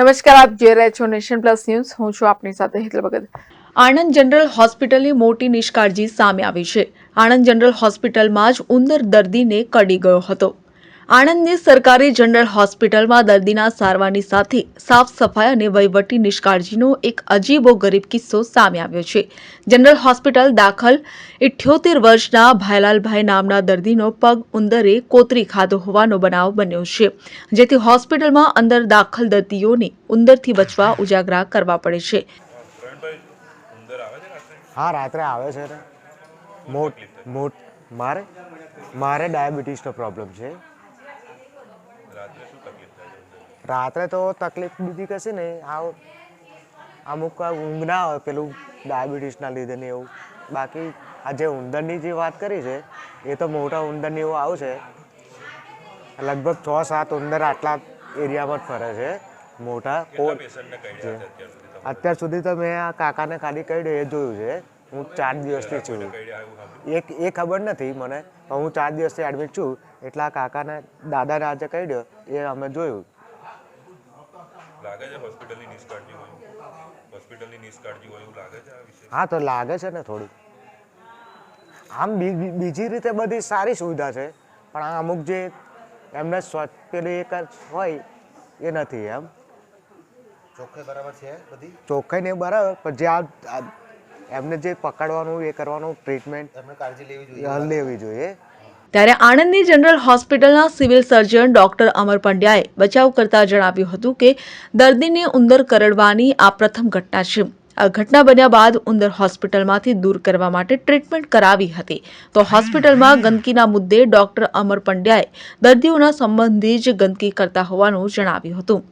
નમસ્કાર, આપ જે રહ્યા છો નેશન પ્લસ ન્યૂઝ. હું છું આપની સાથે હેતલ ભગત. આણંદ જનરલ હોસ્પિટલની મોટી નિષ્કાળજી સામે આવી છે. આણંદ જનરલ હોસ્પિટલમાં જ ઉંદર દર્દીને કડી ગયો હતો. આણંદની સરકારી જનરલ હોસ્પિટલમાં દર્દીના સારવારની સાથે સાફ સફાઈ અને વહીવટી નિષ્કાળજીનો એક અજીબો ગરીબ કિસ્સો સામે આવ્યો છે. જનરલ હોસ્પિટલ દાખલ ઇઠ્યોતેર વર્ષના ભાઈલાલભાઈ નામના દર્દીનો પગ ઉંદરે કોતરી ખાધો હોવાનો બનાવ બન્યો છે. જેથી હોસ્પિટલમાં અંદર દાખલ દર્દીઓને ઉંદરથી બચવા ઉજાગરા કરવા પડે છે. મારે ડાયાબિટીસનો પ્રોબ્લેમ છે. રાત્રે તો તકલીફ બીજી કશી નહીં. આવ અમુક ઊંઘ ના હોય પેલું ડાયાબિટીસના લીધે ને એવું. બાકી આ જે ઉંદરની જે વાત કરી છે એ તો મોટા ઉંદરની એવું આવશે. લગભગ છ સાત ઉંદર આટલા એરિયામાં જ ફરે છે. મોટા અત્યાર સુધી તો મેં આ કાકાને ખાલી કહી એ જોયું છે. હું ચાર દિવસથી છું. એ એ ખબર નથી મને પણ હું ચાર દિવસથી એડમિટ છું. એટલે આ કાકાને દાદાને આજે કહી દો એ અમે જોયું. લાગે છે હોસ્પિટલની નિષ્કાળજી હોય? હોસ્પિટલની નિષ્કાળજી હોય એવું લાગે છે આ વિશે? હા તો લાગે છે ને થોડું આમ બીજી રીતે બધી સારી સુવિધા છે પણ આ અમુક જે એમને સ્વચ્છ પેલી એક હોય એ નથી એમ. ચોખ્ખાઈ બરાબર છે બધી? ચોખ્ખાઈ ને બરાબર પણ જે આ એમને જે પકડવાનું એ કરવાનું ટ્રીટમેન્ટ કાળજી લેવી જોઈએ. ત્યારે આણંદની જનરલ હોસ્પિટલના સિવિલ સર્જન ડોક્ટર અમર પંડ્યાએ બચાવ કરતા જણાવ્યું હતું કે દર્દીને ઉંદર કરડવાની આ પ્રથમ ઘટના છે. આ ઘટના બન્યા બાદ ઉંદર હોસ્પિટલમાંથી દૂર કરવા માટે ટ્રીટમેન્ટ કરાવી હતી. તો હોસ્પિટલમાં ગંદકીના મુદ્દે ડોક્ટર અમર પંડ્યાએ દર્દીઓના સંબંધી જ ગંદકી કરતા હોવાનું જણાવ્યું હતું.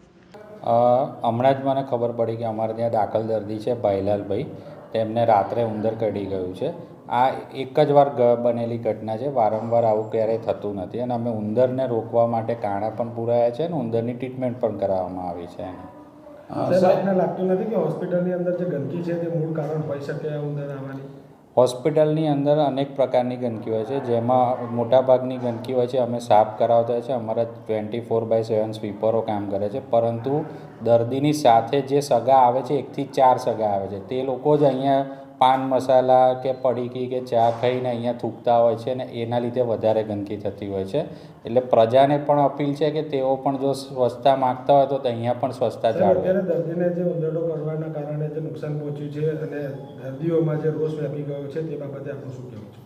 હમણાં જ મને ખબર પડી કે અમારે ત્યાં દાખલ દર્દી છે ભાઈલાલભાઈ. તેમને રાત્રે ઉંદર કરડી ગયું છે. આ એક જ વાર બનેલી ઘટના છે. વારંવાર આવું ક્યારેય થતું નથી અને અમે ઉંદરને રોકવા માટે કાણા પણ પુરાયા છે અને ઉંદરની ટ્રીટમેન્ટ પણ કરાવવામાં આવી છે એની. સાહેબ લાગતું નથી કે હોસ્પિટલની અંદર જે ગંદકી છે તે મૂળ કારણ હોઈ શકે ઉંદર આવવાની? હોસ્પિટલની અંદર અનેક પ્રકારની ગંદકી હોય છે. જેમાં મોટાભાગની ગંદકી હોય છે, અમે સાફ કરાવતા છે. અમારા ટ્વેન્ટી ફોર બાય સેવન સ્વીપરો કામ કરે છે. પરંતુ દર્દીની સાથે જે સગા આવે છે, એકથી ચાર સગા આવે છે. તે લોકો જ અહીંયા પાન મસાલા કે પડીકી કે ચા ખાઈને અહીંયા થૂકતા હોય છે ને એના લીધે વધારે ગંદકી થતી હોય છે. એટલે પ્રજાને પણ અપીલ છે કે તેઓ પણ જો સ્વચ્છતા માગતા હોય તો અહીંયા પણ સ્વચ્છતા જાળવે. દર્દીને જે ઉંદરડો કરવાના કારણે જે નુકસાન પહોંચ્યું છે અને દર્દીઓમાં જે રોષ વ્યાપી ગયો છે તે બાબતે આપણું શું કહેવું છે?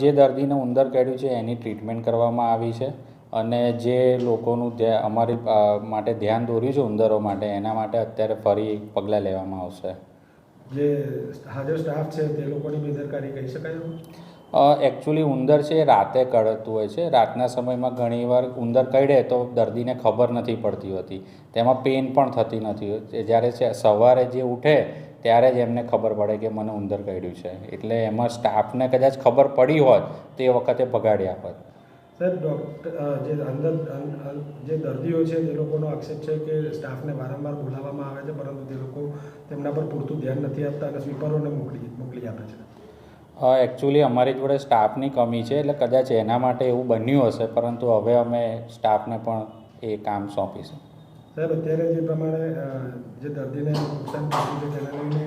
જે દર્દીને ઉંદર કાઢ્યું છે એની ટ્રીટમેન્ટ કરવામાં આવી છે અને જે લોકોનું અમારી માટે ધ્યાન દોર્યું છે ઉંદરો માટે એના માટે અત્યારે ફરી પગલાં લેવામાં આવશે. જે હાજર સ્ટાફ છે, તે લોકોની બેદરકારી કહી શકાય એકચ્યુઅલી ઉંદર છે રાતે કરડતું હોય છે. રાતના સમયમાં ઘણીવાર ઉંદર કરડે તો દર્દીને ખબર નથી પડતી હોતી. તેમાં પેન પણ થતી નથી જ્યારે સવારે જે ઉઠે, ત્યારે જ એમને ખબર પડે કે મને ઉંદર કરડ્યું છે. એટલે એમાં સ્ટાફને કદાચ ખબર પડી હોત, તે વખતે ભગાડ્યા હોત. સાહેબ ડૉક્ટર જે અંદર જે દર્દીઓ છે, તે લોકોનો આક્ષેપ છે કે સ્ટાફને વારંવાર બોલાવવામાં આવે છે, પરંતુ તે લોકો તેમના પર પૂરતું ધ્યાન નથી આપતા અને સ્વીપરોને મોકલી મોકલી આપે છે. એકચ્યુઅલી અમારી જોડે સ્ટાફની કમી છે, એટલે કદાચ એના માટે એવું બન્યું હશે, પરંતુ હવે અમે સ્ટાફને પણ એ કામ સોંપીશું. સાહેબ અત્યારે જે પ્રમાણે જે દર્દીને નુકસાન થયું છે તેને લઈને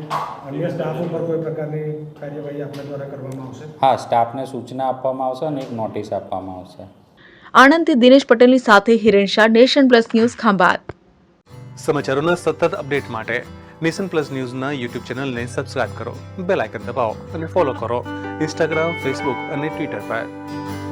અન્ય સ્ટાફ ઉપર કોઈ પ્રકારની કાર્યવાહી આપણા દ્વારા કરવામાં આવશે? હા સ્ટાફને સૂચના આપવામાં આવશે અને એક નોટિસ આપવામાં આવશે. આણંદથી દિનેશ પટેલની સાથે Hiren Shah Nation Plus News Khambhat સમાચારોના સતત અપડેટ માટે નેશન પ્લસ ન્યૂઝના યુટ્યુબ ચેનલને સબસ્ક્રાઇબ કરો બેલ આઇકન દબાવો અને ફોલો કરો ઇન્સ્ટાગ્રામ ફેસબુક અને ટ્વિટર પર.